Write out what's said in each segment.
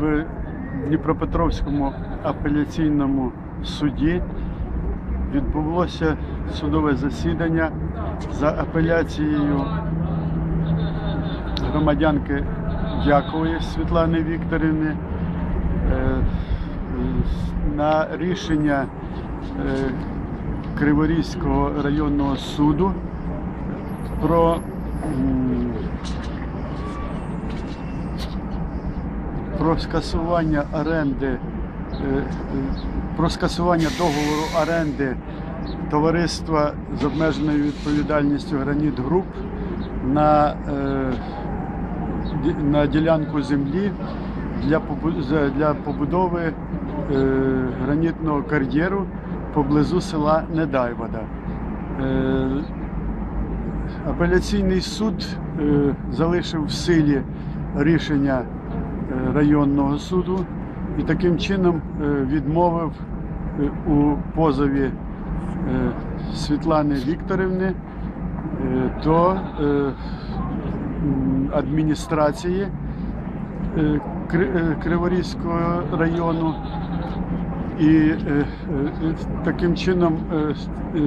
в Дніпропетровському апеляційному суді відбулося судове засідання за апеляцією громадянки Дякової Світлани Вікторівни е, на рішення е, Криворізького районного суду про про скасування оренди, е, е, про скасування договору оренди товариства з обмеженою відповідальністю Граніт Груп на, е, на ділянку землі для, для побудови гранітного кар'єру поблизу села Недайвода. Апеляційний суд залишив в силі рішення районного суду і таким чином е, відмовив е, у позові е, Світлани Вікторівни е, до е, адміністрації е, Кри- е, Криворізького району. І е, е, е, таким чином, е, е,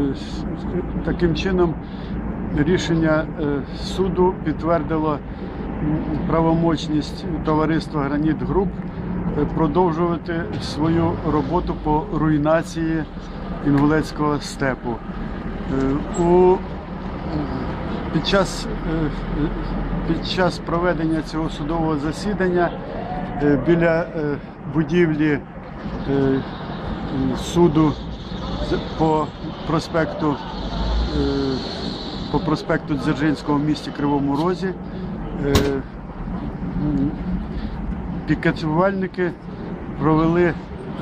таким чином рішення е, суду підтвердило правомочність товариства Граніт Груп продовжувати свою роботу по руйнації інгулецького степу. Е, У під час, е, під час проведення цього судового засідання е, біля будівлі суду по проспекту по проспекту Дзержинського в місті Кривому Розі пікетувальники провели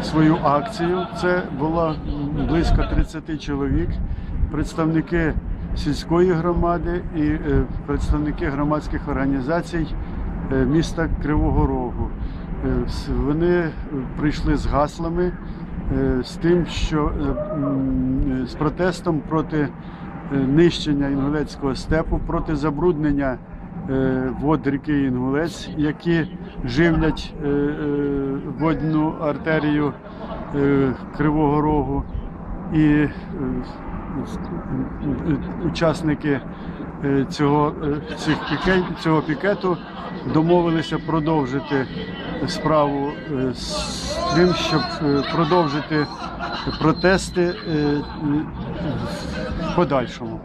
свою акцію. Це було близько 30 чоловік, представники сільської громади і е, представники громадських організацій е, міста Кривого Рогу. Е, Вони е, прийшли з гаслами, е, з тим, що е, е, з протестом проти е, нищення інгулецького степу, проти забруднення е, вод ріки Інгулець, які живлять е, е, водну артерію е, Кривого Рогу. І е, е, учасники е, цього, е, цих піке- цього пікету домовилися продовжити справу е, з тим, щоб е, продовжити протести е, е, в подальшому.